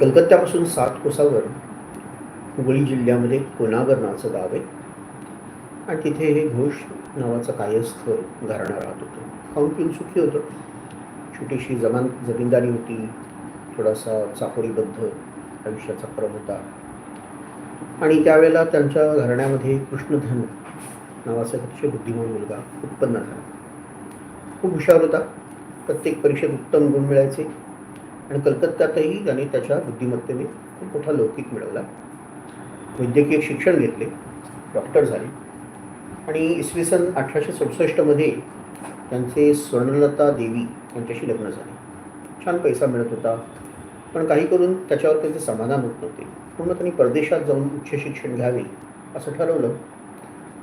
कलकत्त्यापासून सात कोसावर हुबळी जिल्ह्यामध्ये कोनागर नावाचं गाव आहे. आणि तिथे हे घोष नावाचं कायस्थ घराणं राहत होतं. खाऊन पिऊन सुखी होतं. छोटीशी जमान जमीनदारी होती. थोडासा चाकोरीबद्ध आयुष्याचा क्रम होता. आणि त्यावेळेला त्यांच्या घराण्यामध्ये कृष्णधन नावाचा अतिशय बुद्धिमान मुलगा उत्पन्न झाला. खूप हुशार होता. प्रत्येक परीक्षेत उत्तम गुण मिळायचे. आणि कलकत्त्यातही त्याने त्याच्या बुद्धिमत्तेने खूप मोठा लौकिक मिळवला. वैद्यकीय शिक्षण घेतले डॉक्टर झाले. आणि इसवी सन अठराशे सदुसष्टमध्ये त्यांचे स्वर्णलता देवी यांच्याशी लग्न झाले. छान पैसा मिळत होता. पण काही करून त्याच्यावर त्यांचे समाधान होत नव्हते. पूर्ण त्यांनी परदेशात जाऊन उच्च शिक्षण घ्यावे असं ठरवलं.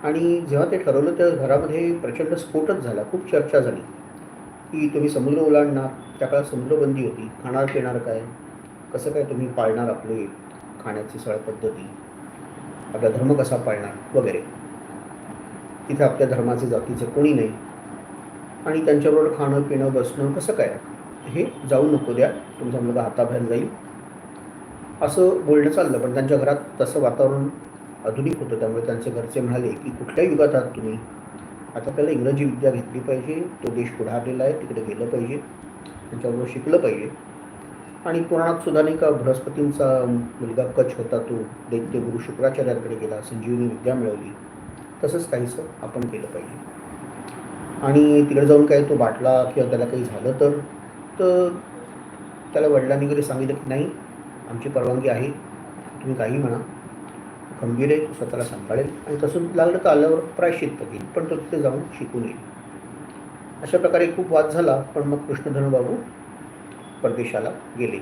आणि जेव्हा ते ठरवलं त्या घरामध्ये प्रचंड स्फोटच झाला. खूप चर्चा झाली. की तुम्ही समुद्र ओलांडणार त्या काळात समुद्रबंदी होती. खाणार पिणार काय? कसं काय तुम्ही पाळणार आपले खाण्याची सगळ्या पद्धती? आपला धर्म कसा पाळणार? वगैरे. तिथे आपल्या धर्माचे जातीचे कोणी नाही. आणि त्यांच्याबरोबर खाणं पिणं बसणं कसं काय? हे जाऊ नको द्या. तुमचा मुलगा हाताबाहेर जाईल. असं बोलणं चाललं पण त्यांच्या घरात तसं वातावरण आधुनिक होतं. त्यामुळे त्यांचे घरचे म्हणाले की कुठल्या युगात आहात तुम्ही? आता आपल्याला इंग्रजी विद्या घेतली पाहिजे तो देश पुढारलेला आहे तिकडे गेलं पाहिजे त्यांच्याबरोबर शिकलं पाहिजे. आणि पुराणात सुद्धा नाही का बृहस्पतींचा मुलगा कच्छ होता तो दैत्य गुरु शुक्राचार्यांकडे गेला संजीवनी विद्या मिळवली. तसंच काहीसं आपण केलं पाहिजे. आणि तिकडे जाऊन काय तो बाटला किंवा त्याला काही झालं तर तर त्याला वडिलांनी वगैरे सांगितलं की नाही आमची परवानगी आहे तुम्ही काही म्हणा. खंबीर आहे तो स्वतःला सांभाळेल आणि तसं लागलं तर आल्यावर प्रायश्चित्त घेईल पण तो तिथे जाऊन शिकून येईल. अशा प्रकारे खूप वाद झाला पण मग कृष्णधनुबाबू परदेशाला गेले.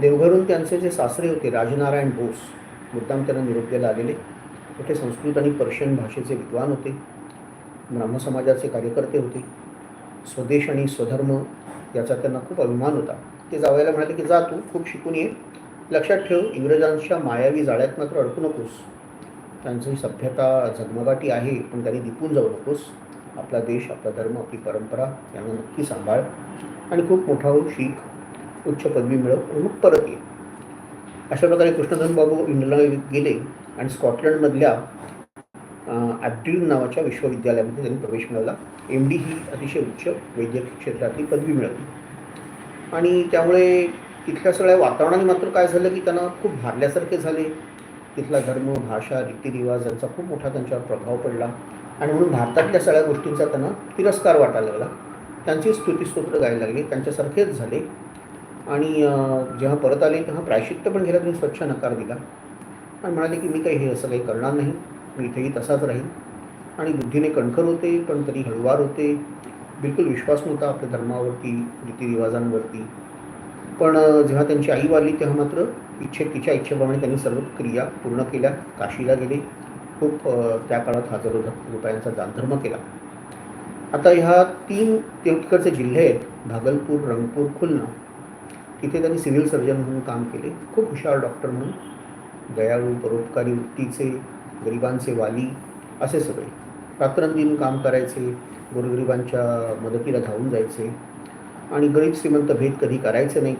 देवघरून त्यांचे जे सासरे होते राजनारायण बोस मुद्दाम त्यांना निरोग्याला आलेले. ते संस्कृत आणि पर्शियन भाषेचे विद्वान होते. ब्राह्मसमाजाचे कार्यकर्ते होते. स्वदेश आणि स्वधर्म याचा त्यांना खूप अभिमान होता. ते जावयाला म्हणाले की जा तू खूप शिकून ये. लक्षात ठेव इंग्रजांच्या मायावी जाळ्यात मात्र अडकू नकोस. त्यांची सभ्यता झगमगाटी आहे पण त्यांनी दिपून जाऊ नकोस. आपला देश आपला धर्म आपली परंपरा यांना नक्की सांभाळ आणि खूप मोठा होऊन शीख उच्च पदवी मिळव आणि मग परत ये. अशा प्रकारे कृष्णधन बाबू इंग्लंडला गेले आणि स्कॉटलंडमधल्या ॲब्ड्यूल नावाच्या विश्वविद्यालयामध्ये त्यांनी प्रवेश मिळवला. एम डी ही अतिशय उच्च वैद्यकीय क्षेत्रातली पदवी मिळवली. आणि त्यामुळे तिथल्या सगळ्या वातावरणाने मात्र काय झालं की त्यांना खूप भारल्यासारखे झाले. तिथला धर्म भाषा रीतिरिवाज यांचा खूप मोठा त्यांच्यावर प्रभाव पडला. आणि म्हणून भारतातल्या सगळ्या गोष्टींचा त्यांना तिरस्कार वाटायला लागला. त्यांची स्तुतीस्तोत्र गायला लागली त्यांच्यासारखेच झाले. आणि जेव्हा परत आले तेव्हा प्रायशित्य पण घ्यायला त्यांनी स्वच्छ नकार दिला. आणि म्हणाले की मी काही हे असं काही करणार नाही. मी इथेही तसाच राहील आणि बुद्धीने कणखर होते पण तरी हळुवार होते. बिलकुल विश्वास नव्हता आपल्या धर्मावरती रीतिरिवाजांवरती. पण जेव्हा त्यांची आई वारली तेव्हा मात्र इच्छे तिच्या इच्छेप्रमाणे त्यांनी सर्व क्रिया पूर्ण केल्या. काशीला गेले. खूप त्या काळात हजारो रुपयांचा दानधर्म केला. आता ह्या तीन तिकडचे जिल्हे आहेत भागलपूर रंगपूर खुलना. तिथे त्यांनी सिव्हिल सर्जन म्हणून काम केले. खूप हुशार डॉक्टर म्हणून. दयाळू परोपकारी वृत्तीचे गरिबांचे वाली असे सगळे. रात्रंदिन काम करायचे. गोरगरिबांच्या मदतीला धावून जायचे. आणि गरीब श्रीमंत भेद कधी करायचे नाही.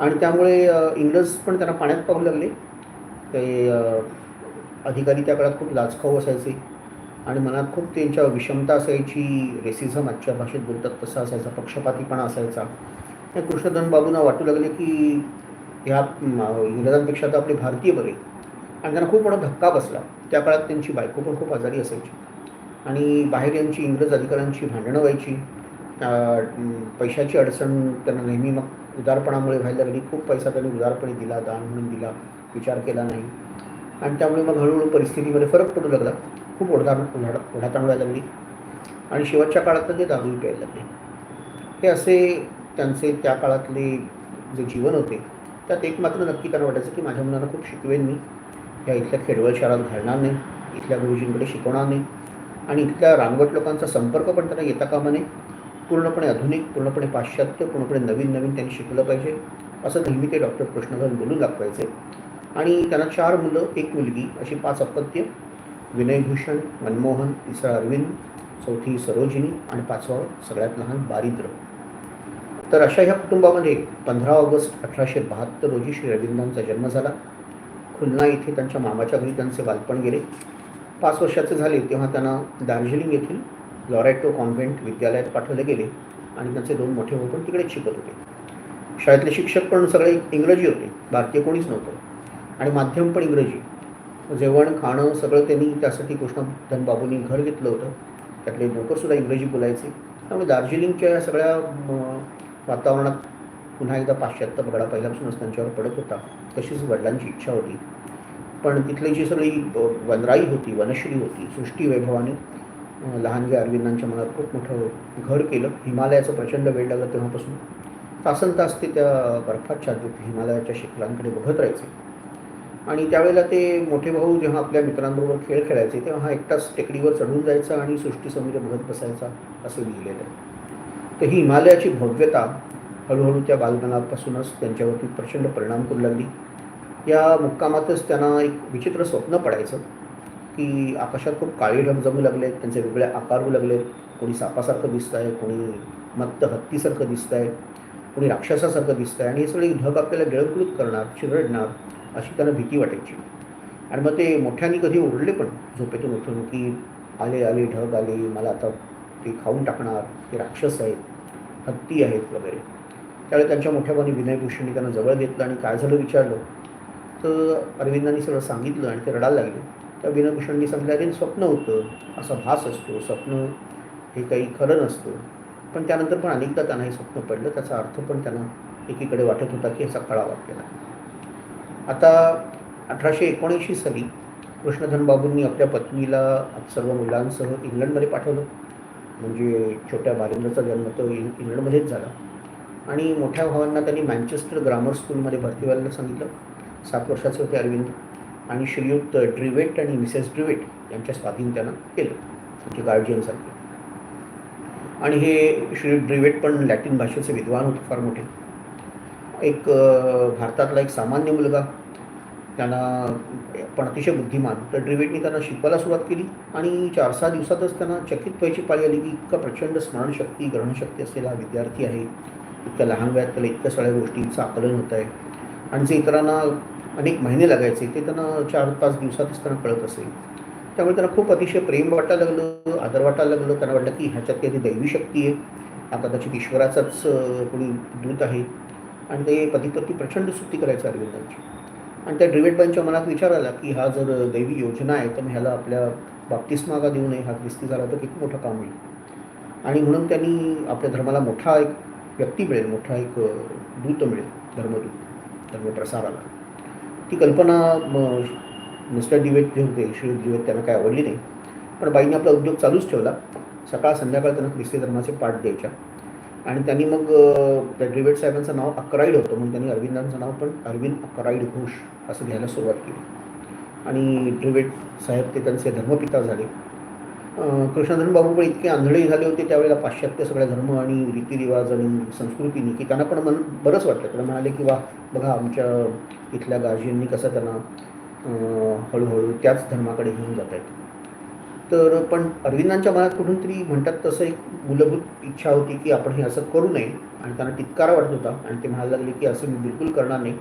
आणि त्यामुळे इंग्रज पण त्यांना पाण्यात पाहू लागले. ते अधिकारी त्या काळात खूप लाचखाऊ असायचे. आणि मनात खूप त्यांच्या विषमता असायची. रेसिझम आजच्या भाषेत बोलतात तसा असायचा. पक्षपातीपणा असायचा. त्या कृष्णधन बाबूंना वाटू लागले की ह्या इंग्रजांपेक्षा तर आपले भारतीय बरे. आणि त्यांना खूप मोठा धक्का बसला. त्या काळात त्यांची बायको पण खूप आजारी असायची. आणि बाहेर यांची इंग्रज अधिकाऱ्यांची भांडणं व्हायची. पैशाची अडचण त्यांना नेहमी मग उदारपणामुळे व्हायला लागली. खूप पैसा त्यांनी उदारपणे दिला दान म्हणून दिला विचार केला नाही. आणि त्यामुळे मग हळूहळू परिस्थितीमध्ये फरक पडू लागला. खूप ओढा ओढा ओढाताण व्हायला लागली. आणि शेवटच्या काळात तर ते दारू प्यायला लागले. हे असे त्यांचे त्या काळातले जे जीवन होते त्यात एक मात्र नक्की त्यांना वाटायचं की माझ्या मुलांना खूप शिकवेन मी. या इथल्या खेडवळ शहरात घालणार नाही. इथल्या गुरुजींकडे शिकवणार नाही. आणि इथल्या रांगवट लोकांचा संपर्क पण त्यांना येता कामा नये. पूर्णपणे आधुनिक पूर्णपणे पाश्चात्य पूर्णपणे नवीन नवीन त्यांनी शिकलं पाहिजे असं नेहमी ते डॉक्टर कृष्णधन बोलून दाखवायचे. आणि त्यांना चार मुलं एक मुलगी अशी पाच अपत्य विनयभूषण मनमोहन तिसरा अरविंद चौथी सरोजिनी आणि पाचवा सगळ्यात लहान बारिद्र. तर अशा ह्या कुटुंबामध्ये पंधरा ऑगस्ट अठराशे बहात्तर रोजी श्री अरविंदांचा जन्म झाला. खुलना येथे त्यांच्या मामाच्या घरी त्यांचे बालपण गेले. पाच वर्षाचे झाले तेव्हा त्यांना दार्जिलिंग येथील लॉरेटो कॉन्व्हेंट विद्यालयात पाठवले गेले आणि त्यांचे दोन मोठे भाऊ पण तिकडेच शिकत होते. शाळेतले शिक्षक पण सगळे इंग्रजी होते भारतीय कोणीच नव्हतं. आणि माध्यम पण इंग्रजी. जेवण खाणं सगळं त्यांनी त्यासाठी कृष्णधन बाबूंनी घर घेतलं होतं. त्यातले नोकरसुद्धा इंग्रजी बोलायचे. त्यामुळे दार्जिलिंगच्या या सगळ्या वातावरणात पुन्हा एकदा पाश्चात्य बघडा पहिल्यापासूनच त्यांच्यावर पडत होता तशीच वडिलांची इच्छा होती. पण तिथली जी सगळी वनराई होती वनश्री होती सृष्टी वैभवाने लहानग्या अरविंदांच्या मनात खूप मोठं घर केलं. हिमालयाचं प्रचंड वेळ लागलं तेव्हापासून. तासन तास ते त्या बर्फात छादीत हिमालयाच्या शिखरांकडे बघत राहायचे. आणि त्यावेळेला ते मोठे भाऊ जेव्हा आपल्या मित्रांबरोबर खेळ खेळायचे तेव्हा हा एकटाच टेकडीवर चढून जायचा आणि सृष्टीसमुद्र बघत बसायचा असं लिहिलेलं आहे. तर ही हिमालयाची भव्यता हळूहळू त्या बालपणापासूनच त्यांच्यावरती प्रचंड परिणाम करू लागली. या मुक्कामातच त्यांना एक विचित्र स्वप्न पडायचं. की आकाशात खूप काळे ढग जमू लागले त्यांचे वेगळे आकार होऊ लागले. कोणी सापासारखं दिसत आहे कोणी मत्त हत्तीसारखं दिसत आहे कोणी राक्षसासारखं दिसत आहे आणि हे सगळे ढग आपल्याला गिळंकृत करणार चिरडणार अशी त्यांना भीती वाटायची. आणि मग ते मोठ्याने कधी ओरडले पण झोपेतून उठून की आले आले ढग आले मला आता ते खाऊन टाकणार ते राक्षस आहेत हत्ती आहेत वगैरे. त्यावेळी त्यांच्या मोठ्या भावाने त्यांना जवळ घेतलं आणि काय झालं विचारलं. तर अरविंदांनी सगळं सांगितलं आणि ते रडायला लागले. त्या विनयभूषणनी सांगितलं अरे स्वप्न होतं. असा भास असतो. स्वप्न हे काही खरं नसतं. पण त्यानंतर पण अनेकदा त्यांना हे स्वप्न पडलं. त्याचा अर्थ पण त्यांना एकीकडे वाटत होता की असा कळा वाटलेला आता अठराशे एकोणऐंशी साली कृष्णधन बाबूंनी आपल्या पत्नीला सर्व मुलांसह इंग्लंडमध्ये पाठवलं. म्हणजे छोट्या बालेंद्रचा जन्म तो इंग इंग्लंडमध्येच झाला. आणि मोठ्या भावांना त्यांनी मँचेस्टर ग्रामर स्कूलमध्ये भरती व्हायला सांगितलं. सात वर्षाचे होते अरविंद. आणि श्रीयुक्त ड्रिवेट आणि मिसेस ड्रिवेट यांच्या स्वाधीन त्यांना केलं त्यांचे गार्जियनसारखे आणि हे श्री ड्रिवेट पण लॅटिन भाषेचे विद्वान होते फार मोठे. एक भारतातला एक सामान्य मुलगा त्यांना पण अतिशय बुद्धिमान तर ड्रिवेटनी त्यांना शिकवायला सुरुवात केली आणि चार सहा दिवसातच त्यांना चकित व्हायची पाळी आली की इतका प्रचंड स्मरणशक्ती ग्रहणशक्ती असलेला विद्यार्थी आहे. इतक्या लहान वयात त्याला इतक्या सगळ्या गोष्टींचं आकलन होत आहे आणि जे इतरांना अनेक महिने लागायचे ते त्यांना चार पाच दिवसातच त्यांना कळत असेल. त्यामुळे त्यांना खूप अतिशय प्रेम वाटायला लागलं आदर वाटायला लागलं. त्यांना वाटलं की ह्याच्यात काही दैवी शक्ती आहे. हा कदाचित ईश्वराचाच कोणी दूत आहे. आणि ते पतीपती प्रचंड सुट्टी करायचं अरविंदांची. आणि त्या ड्रिवेटबाईंच्या मनात विचार आला की हा जर दैवी योजना आहे तर मग ह्याला आपल्या बाबतीस मागा देऊ नये. हा ख्रिस्ती झाला तर किती मोठं काम होईल. आणि म्हणून त्यांनी आपल्या धर्माला मोठा एक व्यक्ती मिळेल मोठा एक दूत मिळेल धर्मदूत धर्मप्रसाराला. ती कल्पना म, मिस्टर दिवेट जे होते श्री दिवेट त्यांना काय आवडली नाही. पण बाईंनी आपला उद्योग चालूच ठेवला. सकाळ संध्याकाळ त्यांना ख्रिस्ती धर्माचे पाठ द्यायच्या. आणि त्यांनी मग त्या ड्रिवेट साहेबांचं नाव अकराईड होतं. म्हणून त्यांनी अरविंदांचं नाव पण अरविंद अकराईड घोष असं घ्यायला सुरुवात केली. आणि ड्रिवेट साहेब ते त्यांचे धर्मपिता झाले. अ, बाबू पण इतके आंधळे झाले होते त्यावेळेला पाश्चात्य सगळ्या धर्म आणि रीतिरिवाज आणि संस्कृतीनी की त्यांना पण मन बरंच वाटलं. त्यांना म्हणाले की वा बघा आमच्या इथल्या गार्जियननी कसं त्यांना हळूहळू त्याच धर्माकडे घेऊन जात आहेत तर पण अरविंदांच्या मनात कुठून तरी म्हणतात तसं एक मूलभूत इच्छा होती की आपण हे असं करू नये. आणि त्यांना तितकारा वाटत होता आणि ते म्हणायला लागले की असं मी बिलकुल करणार नाही.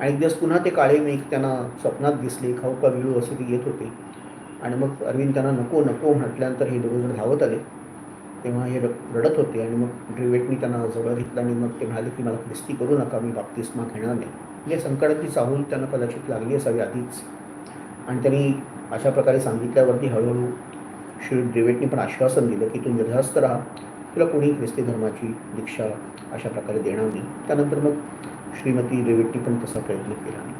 आणि एक दिवस पुन्हा ते काळे मेघ त्यांना स्वप्नात दिसले खाऊ का विळू असे ते येत होते. आणि मग अरविंद त्यांना नको नको म्हटल्यानंतर हे दोघंजण धावत आले. तेव्हा हे रड- रडत होते आणि मग ड्रिवेटनी त्यांना जवळ घेतलं आणि मग ते म्हणाले की मला ख्रिस्ती करू नका मी बाप्तिस्मा घेणार नाही. या संकटाची चाहूल त्यांना कदाचित लागली असावी आधीच. आणि त्यांनी अशा प्रकारे सांगितल्यावरती हळूहळू श्री ड्रिवेटनी पण आश्वासन दिलं की तू निर्धास्त राहा तुला कोणी ख्रिस्ती धर्माची दीक्षा अशा प्रकारे देणार नाही. त्यानंतर मग श्रीमती ड्रिवेटनी पण तसा प्रयत्न केला.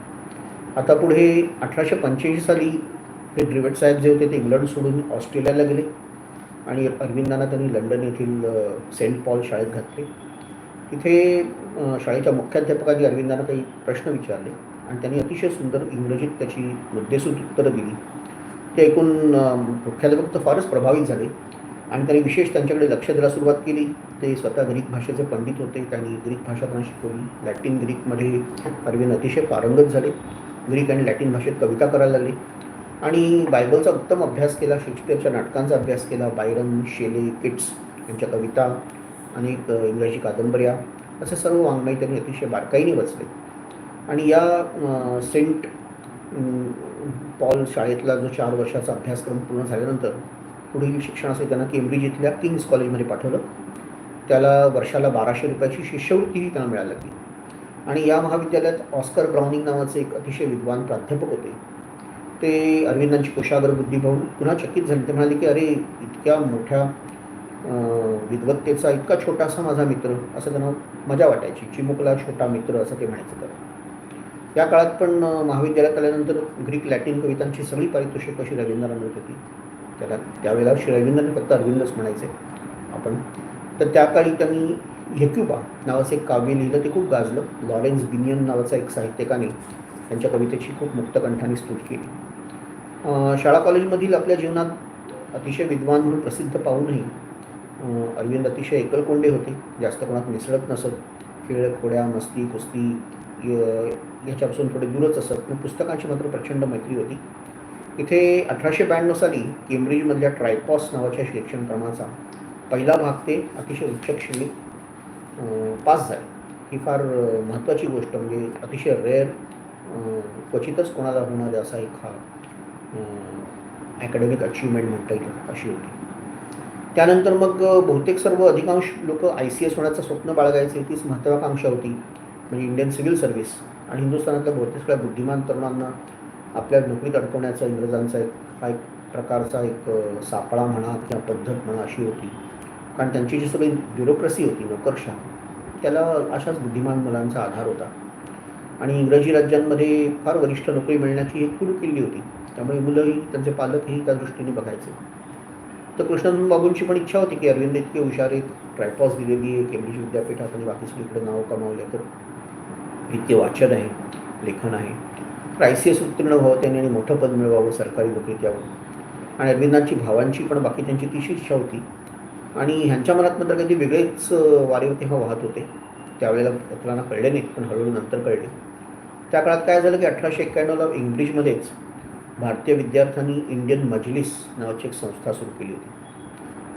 आता पुढे अठराशे पंच्याऐंशी साली हे ड्रिवेट साहेब जे होते ते इंग्लंड सोडून ऑस्ट्रेलियाला गेले. आणि अरविंदांना त्यांनी लंडन येथील सेंट पॉल शाळेत घातले. तिथे शाळेच्या मुख्याध्यापकांनी अरविंदांना काही प्रश्न विचारले. आणि त्यांनी अतिशय सुंदर इंग्रजीत त्याची मुद्देसूद उत्तरं दिली. ते ऐकून मुख्याध्यापक तर फारच प्रभावित झाले. आणि त्यांनी विशेष त्यांच्याकडे लक्ष द्यायला सुरुवात केली. ते स्वतः ग्रीक भाषेचे पंडित होते. त्यांनी ग्रीक भाषा त्यांना शिकवली. लॅटिन ग्रीकमध्ये अरविंद अतिशय पारंगत झाले. ग्रीक आणि लॅटिन भाषेत कविता करायला लागली. आणि बायबलचा उत्तम अभ्यास केला शेक्सपियरच्या नाटकांचा अभ्यास केला बायरन शेले किट्स यांच्या कविता अनेक इंग्रजी कादंबऱ्या असे सर्व वाङ्मय त्यांनी अतिशय बारकाईने वाचले. आणि या सेंट पॉल शाळेतला जो चार वर्षाचा अभ्यासक्रम पूर्ण झाल्यानंतर पुढील शिक्षणासाठी त्यांना केम्ब्रिज इथल्या किंग्स कॉलेजमध्ये पाठवलं. त्याला वर्षाला बाराशे रुपयाची शिष्यवृत्तीही त्यांना मिळाली लागली. आणि या महाविद्यालयात ऑस्कर ब्राउनिंग नावाचे एक अतिशय विद्वान प्राध्यापक होते. ते अरविंदांची कुशागर बुद्धी पाहून पुन्हा चकित झाले. ते म्हणाले की अरे इतक्या मोठ्या विद्वत्तेचा इतका छोटासा माझा मित्र असं त्यांना मजा वाटायची. चिमुकला छोटा मित्र असं ते म्हणायचं तर या काळात पण महाविद्यालयात आल्यानंतर ग्रीक लॅटिन कवितांची सगळी पारितोषिक अशी रवींद्रांना मिळत होती. त्याला त्यावेळेला श्री रवींद्रांनी फक्त अरविंदच म्हणायचे आपण. तर त्या काळी त्यांनी हेक्युबा नावाचं एक काव्य लिहिलं. ते खूप गाजलं. लॉरेन्स बिनियन नावाचा एक साहित्यकाने त्यांच्या कवितेची खूप मुक्तकंठाने स्तुती केली. शाळा कॉलेजमधील आपल्या जीवनात अतिशय विद्वान म्हणून प्रसिद्ध पाहूनही अरविंद अतिशय एकलकोंडे होते. जास्त कोणात मिसळत नसत. खेळ खोड्या मस्ती कुस्ती याच्यापासून थोडे दूरच असत. पण पुस्तकांची मात्र प्रचंड मैत्री होती. इथे अठराशे ब्याण्णव साली केम्ब्रिजमधल्या ट्रायपॉस नावाच्या शिक्षणक्रमाचा पहिला भाग ते अतिशय उच्च पास झाले. ही फार महत्त्वाची गोष्ट म्हणजे अतिशय रेअर क्वचितच कोणाला होणारा असा एक हा ॲकॅडमिक अचिव्हमेंट म्हणता येईल अशी होती. त्यानंतर मग बहुतेक सर्व अधिकांश लोक आय सी एस होण्याचं स्वप्न बाळगायचे. तीच महत्त्वाकांक्षा होती म्हणजे इंडियन सिव्हिल सर्व्हिस आणि हिंदुस्थानातल्या बहुतेक सगळ्या बुद्धिमान तरुणांना आपल्या नोकरीत अडकवण्याचा इंग्रजांचा एक हा एक प्रकारचा एक सापळा म्हणा किंवा पद्धत म्हणा अशी होती. कारण त्यांची जी सगळी ब्युरोक्रसी होती नोकरशा त्याला अशाच बुद्धिमान मुलांचा आधार होता. आणि इंग्रजी राज्यांमध्ये फार वरिष्ठ नोकरी मिळण्याची एक कुलू किल्ली होती. त्यामुळे मुलंही त्यांचे पालकही त्या दृष्टीने बघायचे. तर कृष्णन बाबूंची पण इच्छा होती की अरविंद इतके हुशार आहेत ट्रायपॉस दिलेली आहे केम्ब्रिज विद्यापीठात आणि बाकी सगळीकडे नाव कमावले तर इतके वाचन आहे लेखन आहे. तर आय सी एस उत्तीर्ण व्हावं त्यांनी आणि मोठं पद मिळवावं सरकारी नोकरीत यावं. आणि अरविंदांची भावांची पण बाकी त्यांची तीच इच्छा होती. आणि ह्यांच्या मनात मात्र काही वेगळेच वारे होते हा वाहत होते. त्यावेळेला पत्रांना कळले नाहीत पण हळूहळू नंतर कळले. त्या काळात काय झालं की अठराशे एक्क्याण्णवला इंग्लिशमध्येच भारतीय विद्यार्थ्यांनी इंडियन मजलिस नावाची एक संस्था सुरू केली होती.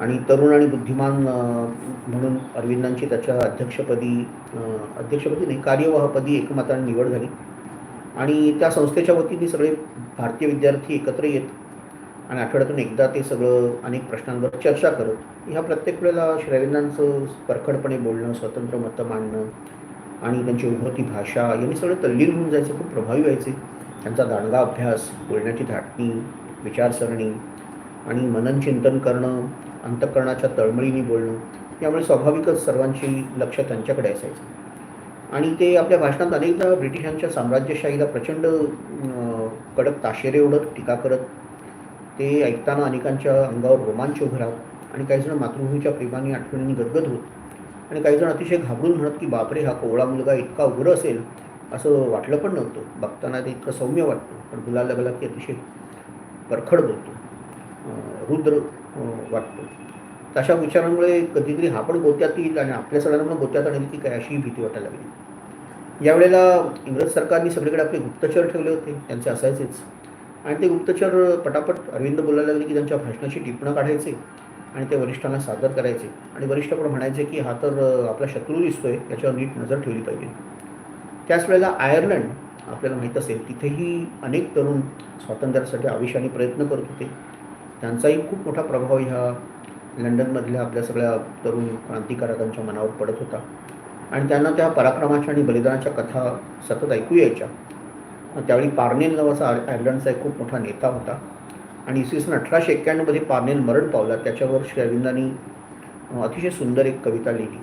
आणि तरुण आणि बुद्धिमान म्हणून अरविंदांची त्याच्या अध्यक्षपदी अध्यक्षपदी नाही कार्यवाहपदी एकमताने निवड झाली. आणि त्या संस्थेच्या वतीने सगळे भारतीय विद्यार्थी एकत्र येत आणि आठवड्यातून एकदा ते सगळं अनेक प्रश्नांवर चर्चा करत ह्या प्रत्येक वेळेला श्री अरविंदांचं परखडपणे बोलणं स्वतंत्र मतं मांडणं आणि त्यांची उभरती भाषा यांनी सगळं तल्लीन होऊन जायचं खूप प्रभावी व्हायचे. त्यांचा दांडगा अभ्यास बोलण्याची धाटणी विचारसरणी आणि मनन चिंतन करणं अंतःकरणाच्या तळमळीने बोलणं यामुळे स्वाभाविकच सर्वांची लक्ष त्यांच्याकडे असायचं. आणि ते आपल्या भाषणात अनेकदा ब्रिटिशांच्या साम्राज्यशाहीला प्रचंड कडक ताशेरे ओढत टीका करत ते ऐकताना अनेकांच्या अंगावर रोमांच उभं आणि काही जण मातृभूमीच्या प्रेमाने आठवणीने गदगद होत. आणि काही जण अतिशय घाबरून म्हणत की बापरे हा कोवळा मुलगा इतका उग्र असेल असं वाटलं पण नव्हतं. बघताना ते इतकं सौम्य वाटतं. पण गुलाला बला की अतिशय परखड बोलतो. रुद्र वाटतो. तशा विचारांमुळे कधीतरी हा पण गोत्यात येईल आणि आपल्या सगळ्यांना पण गोत्यात आणली की काय अशी भीती वाटायला लागली. यावेळेला इंग्रज सरकारने सगळीकडे आपले गुप्तचर ठेवले होते. त्यांचे असायचेच. आणि ते गुप्तचर पटापट अरविंद बोलायला लागले की त्यांच्या भाषणाची टिपणं काढायचे आणि ते वरिष्ठांना सादर करायचे. आणि वरिष्ठ पण म्हणायचे की हा तर आपला शत्रू दिसतोय. त्याच्यावर नीट नजर ठेवली पाहिजे. त्याच वेळेला आयर्लंड आपल्याला माहीत असेल तिथेही अनेक तरुण स्वातंत्र्यासाठी आविषाने प्रयत्न करत होते. त्यांचाही खूप मोठा प्रभाव ह्या लंडनमधल्या आपल्या सगळ्या तरुण क्रांतिकारकांच्या मनावर पडत होता. आणि त्यांना त्या पराक्रमाच्या आणि बलिदानाच्या कथा सतत ऐकू यायच्या. त्यावेळी पार्नेल नावाचा आयर्लंडचा एक खूप मोठा नेता होता. आणि इसवी सन अठराशे एक्क्याण्णवमध्ये पार्नेल मरण पावला. त्याच्यावर श्री अरविंदांनी अतिशय सुंदर एक कविता लिहिली.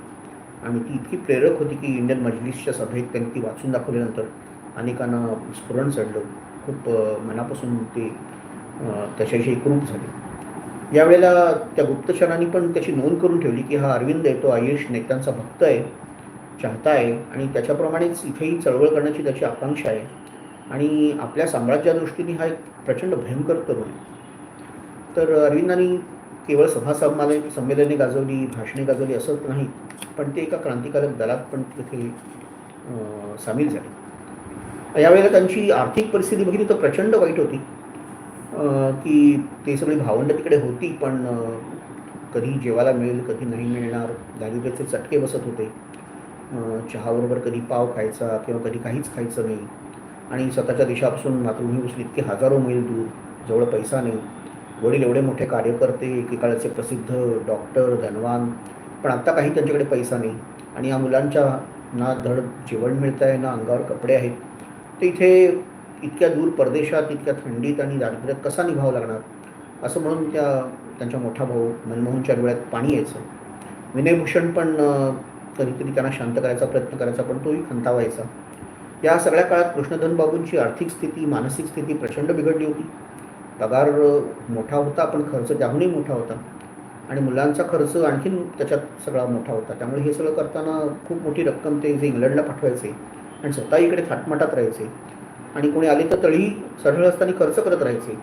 आणि ती इतकी प्रेरक होती की इंडियन मजलिसच्या सभेत त्यांनी ती वाचून दाखवल्यानंतर अनेकांना स्फुरण चढलं. खूप मनापासून ते त्याच्याविषयी एकरूप झाले. यावेळेला त्या गुप्तचरांनी पण त्याची नोंद करून ठेवली की हा अरविंद आहे तो आयुष नेत्यांचा भक्त आहे चाहता आहे आणि त्याच्याप्रमाणेच इथेही चळवळ करण्याची त्याची आकांक्षा आहे. आणि आपल्या साम्राज्या दृष्टीने हा एक प्रचंड भयंकर तरुण आहे. तर अरविंदांनी केवळ सभा संमेलने गाजवली भाषणे गाजवली असंच नाही पण ते एका क्रांतिकारक दलात पण तिथे सामील झाले. यावेळेला त्यांची आर्थिक परिस्थिती बघितली तर प्रचंड वाईट होती. की ते सगळी भावंड तिकडे होती पण कधी जेवायला मिळेल कधी नाही मिळणार दारिद्र्याचे चटके बसत होते. चहाबरोबर कधी पाव खायचा किंवा कधी काहीच खायचं नाही. आणि स्वतःच्या देशापासून मातृभूमी उचली इतके हजारो मैल दूर जवळ पैसा नाही. वडील एवढे मोठे कार्यकर्ते एकेकाळचे प्रसिद्ध डॉक्टर धनवान पण आत्ता काही त्यांच्याकडे पैसा नाही. आणि या मुलांच्या ना धड जेवण मिळत आहे ना अंगावर कपडे आहेत. ते इथे इतक्या दूर परदेशात इतक्या थंडीत आणि दारिद्र्यात कसा निभावा लागणार? असं म्हणून त्या त्यांच्या मोठा भाऊ मनमोहनच्या डोळ्यात पाणी यायचं. विनयभूषण पण कधीतरी कधीकधी त्यांना शांत करायचा प्रयत्न करायचा पण तोही खंतावायचा. या सगळ्या काळात कृष्णधन बाबूंची आर्थिक स्थिती मानसिक स्थिती प्रचंड बिघडली होती. पगार मोठा होता पण खर्च त्याहूनही मोठा होता. आणि मुलांचा खर्च आणखीन त्याच्यात सगळा मोठा होता. त्यामुळे हे सगळं करताना खूप मोठी रक्कम ते जे इंग्लंडला पाठवायचे आणि स्वतः इकडे थाटमाटात राहायचे आणि कोणी आले तर तळी सरळ असताना खर्च करत राहायचे.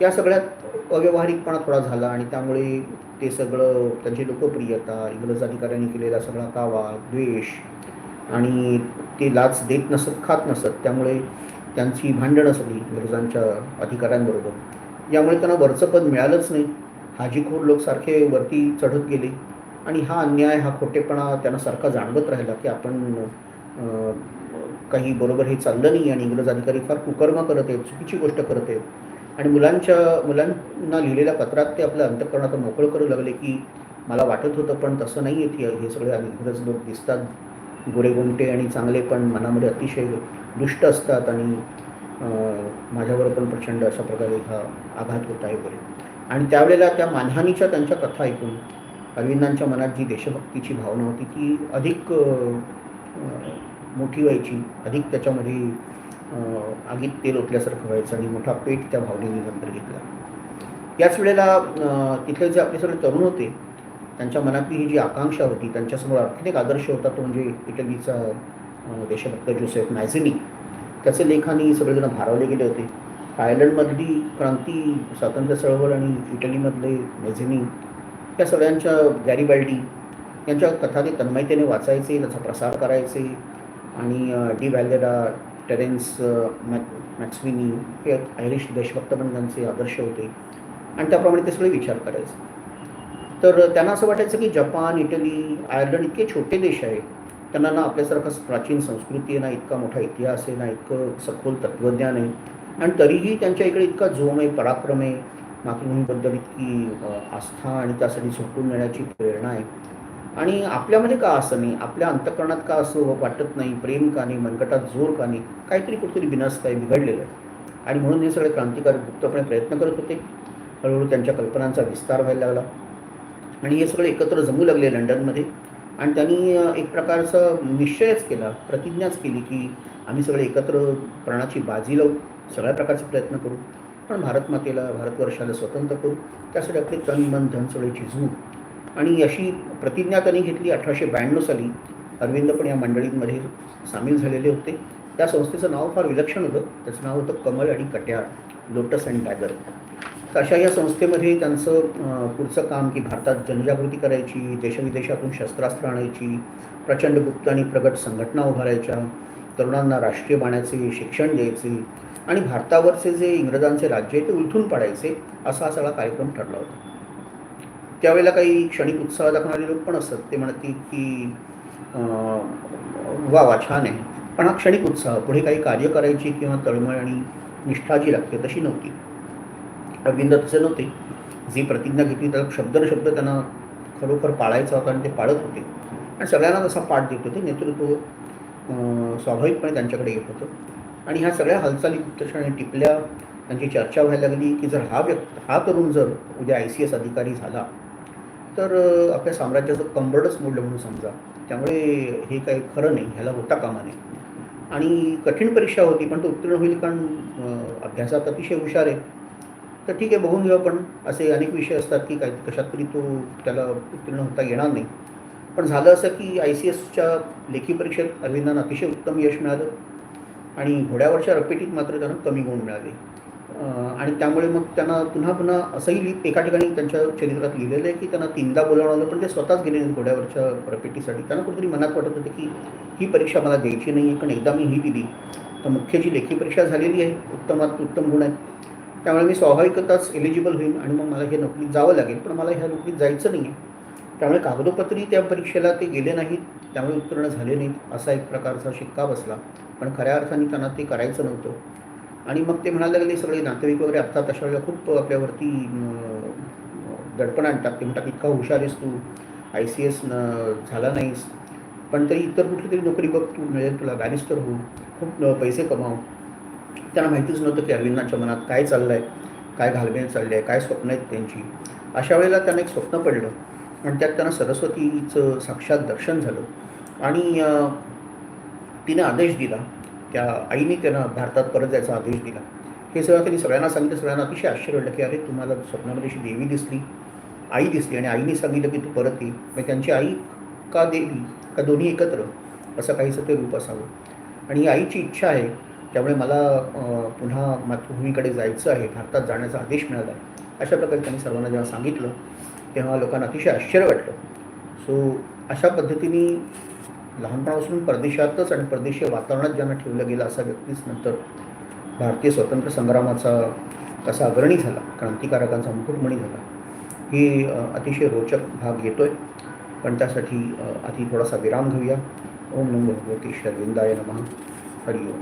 या सगळ्यात अव्यवहारिकपणा थोडा झाला आणि त्यामुळे ते सगळं त्यांची लोकप्रियता इंग्रज अधिकाऱ्यांनी केलेला सगळा कावा द्वेष आणि ते लाच देत नसत खात नसत. त्यामुळे त्यांची भांडणं सगळी इंग्रजांच्या अधिकाऱ्यांबरोबर. यामुळे त्यांना वरचं पद मिळालंच नाही. हाजीखोर लोक सारखे वरती चढत गेले. आणि हा अन्याय हा खोटेपणा त्यांना सारखा जाणवत राहिला की आपण काही बरोबर हे चाललं नाही आणि इंग्रज अधिकारी फार कुकर्म करत आहेत चुकीची गोष्ट करत आहेत. आणि मुलांच्या मुलांना लिहिलेल्या पत्रात ते आपल्या अंतकरणात मोकळं करू लागले की मला वाटत होतं पण तसं नाही आहे हे सगळे इंग्रज लोक दिसतात. गोरेगोमटे आणि चांगले पण मनामध्ये अतिशय दुष्ट असतात आणि माझ्यावर पण प्रचंड अशा प्रकारे हा आघात होत आहे वगैरे. आणि त्यावेळेला त्या मानहानीच्या त्यांच्या कथा ऐकून अरविंदांच्या मनात जी देशभक्तीची भावना होती ती अधिक मोठी व्हायची अधिक त्याच्यामध्ये आगीत तेल ओतल्यासारखं व्हायचं आणि मोठा पेट त्या भावनेने नंतर घेतला. याच वेळेला तिथले जे आपले सगळे तरुण होते त्यांच्या मनातली ही जी आकांक्षा होती त्यांच्यासमोर आणखीन एक आदर्श होता तो म्हणजे इटलीचा देशभक्त जोसेफ मॅझिनी त्याचे लेखानी सगळेजण भारावले गेले होते. आयर्लंडमधली क्रांती स्वातंत्र्य चळवळ आणि इटलीमधले मेझिनी या सगळ्यांच्या गॅरीबॅल्डी यांच्या कथा ते तन्मयतेने वाचायचे त्याचा प्रसार करायचे आणि De Valera Terence Mac Mac MacSwiney हे आयरिश देशभक्त पण त्यांचे आदर्श होते आणि त्याप्रमाणे ते सगळे विचार करायचे. तर त्यांना असं वाटायचं की जपान इटली आयर्लंड इतके छोटे देश आहेत त्यांना ना आपल्यासारखा प्राचीन संस्कृती आहे ना इतका मोठा इतिहास आहे ना इतकं सखोल तत्त्वज्ञान आहे. आणि तरीही त्यांच्या इकडे इतका जोम आहे पराक्रम आहे. मातृभूमीबद्दल इतकी आस्था आणि त्यासाठी झोपून येण्याची प्रेरणा आहे. आणि आपल्यामध्ये का असं नाही? आपल्या अंतकरणात का असं वाटत नाही? प्रेम का नाही? मनगटात जोर का नाही? काहीतरी कुठेतरी बिनसत आहे बिघडलेलं आहे. आणि म्हणून हे सगळे क्रांतिकारक गुप्तपणे प्रयत्न करत होते. हळूहळू त्यांच्या कल्पनांचा विस्तार व्हायला लागला. आणि हे सगळे एकत्र जमू लागले लंडनमध्ये. आणि त्यांनी एक प्रकारचं निश्चयच केला प्रतिज्ञाच केली की आम्ही सगळे एकत्र प्राणाची बाजी लावू सगळ्या प्रकारचे प्रयत्न करू. पण भारत मातेला भारतवर्षाला स्वतंत्र करू. त्यासाठी आपले तन मन धन सगळे झिजवू आणि अशी प्रतिज्ञा त्यांनी घेतली अठराशे ब्याण्णव साली. अरविंद पण या मंडळींमध्ये सामील झालेले होते. त्या संस्थेचं नाव फार विलक्षण होतं. त्याचं नाव होतं कमल आणि कट्यार लोटस अँड डॅगर. अशा या संस्थेमध्ये त्यांचं पुढचं काम की भारतात जनजागृती करायची देशविदेशातून शस्त्रास्त्र आणायची प्रचंड गुप्त आणि प्रगट संघटना उभारायच्या तरुणांना राष्ट्रीय बाण्याचे शिक्षण द्यायचे आणि भारतावरचे जे इंग्रजांचे राज्य आहे ते उलथून पाडायचे असा हा सगळा कार्यक्रम ठरला होता. त्यावेळेला काही क्षणिक उत्साह दाखवणारे लोक पण असतात ते म्हणतील की वा वा छान आहे. पण हा क्षणिक उत्साह पुढे काही कार्य करायची किंवा तळमळ आणि निष्ठा जी लागते तशी नव्हती. अरविंद तसे नव्हते. जी प्रतिज्ञा घेतली त्याला शब्दर शब्द त्यांना खरोखर पाळायचा होता आणि ते पाळत होते. आणि सगळ्यांना तसा पाठ देत होते. नेतृत्व स्वाभाविकपणे त्यांच्याकडे येत होतं. आणि ह्या सगळ्या हालचाली गुप्तक्षणे टिपल्या त्यांची चर्चा व्हायला लागली की जर हा व्यक्त हा तरुण जर उद्या आय सी एस अधिकारी झाला तर आपल्या साम्राज्याचं कंबरडच मोडलं म्हणून समजा. त्यामुळे हे काही खरं नाही ह्याला होता कामा नये. आणि कठीण परीक्षा होती पण तो उत्तीर्ण होईल कारण अभ्यासात अतिशय हुशार आहे. तर ठीक आहे बघून घेऊ पण असे अनेक विषय असतात की काही कशात तरी तो त्याला उत्तीर्ण होता येणार नाही. पण झालं असं की आय सी एसच्या लेखी परीक्षेत अरविंदांना अतिशय उत्तम यश मिळालं आणि घोड्यावरच्या रपेटीत मात्र त्यांना कमी गुण मिळाले. आणि त्यामुळे मग त्यांना पुन्हा पुन्हा असंही लिह एका ठिकाणी त्यांच्या चरित्रात लिहिलेलं आहे की त्यांना तीनदा बोलावलं आलं पण ते स्वतःच गेले नाही घोड्यावरच्या रपेटीसाठी. त्यांना कुठेतरी मनात वाटत होतं की ही परीक्षा मला द्यायची नाही आहे पण एकदा मी ही दिली. तर मुख्य जी लेखी परीक्षा झालेली आहे उत्तमात उत्तम गुण आहेत. त्यामुळे मी स्वाभाविकताच एलिजिबल होईन आणि मग मला हे नोकरीत जावं लागेल पण मला ह्या नोकरीत जायचं नाही आहे त्यामुळे कागदोपत्री त्या परीक्षेला ते गेले नाहीत त्यामुळे उत्तीर्ण झाले नाहीत असा एक प्रकारचा शिक्का बसला. पण खऱ्या अर्थाने त्यांना ते करायचं नव्हतं. आणि मग ते म्हणायला लागले सगळे नातेवाईक वगैरे असतात अशा वेळेला खूप आपल्यावरती दडपण आणतात. ते म्हणतात इतका हुशार आहेस तू. आय सी एस झाला नाहीस. पण तरी इतर कुठली तरी नोकरी बघ तू मिळेल तुला बॅरिस्टर हो खूप पैसे कमाव. त्यांना माहितीच नव्हतं की अरविंदांच्या मनात काय चाललं आहे काय घालमेल चालली आहे काय स्वप्न आहेत त्यांची. अशा वेळेला त्यांना एक स्वप्न पडलं आणि त्यात त्यांना सरस्वतीचं साक्षात दर्शन झालं. आणि तिने आदेश दिला त्या आईने त्यांना भारतात परत जायचा आदेश दिला. हे सगळं त्यांनी सगळ्यांना सांगितलं सगळ्यांना अतिशय आश्चर्य वाटलं की अरे तुम्हाला स्वप्नामध्ये अशी देवी दिसली आई दिसली आणि आईने सांगितलं की तू परत ये. मग त्यांची आई का देवी का दोन्ही एकत्र? असं काहीचं ते रूप असावं. आणि आईची इच्छा आहे त्यामुळे मला पुन्हा मातृभूमीकडे जायचं आहे भारतात जाण्याचा आदेश मिळाला. आहे अशा प्रकारे त्यांनी सर्वांना जेव्हा सांगितलं तेव्हा लोकांना अतिशय आश्चर्य वाटलं. सो अशा पद्धतीने लहानपणापासून परदेशातच आणि परदेशीय वातावरणात ज्यांना ठेवलं गेलं असा व्यक्तीच नंतर भारतीय स्वातंत्र्य संग्रामाचा कसा अग्रणी झाला क्रांतिकारकांचा मुकुटमणी झाला हे अतिशय रोचक भाग येतोय. पण त्यासाठी आधी थोडासा विराम घेऊया. ओम नमो भगवती श्री नमः. हरि ओम.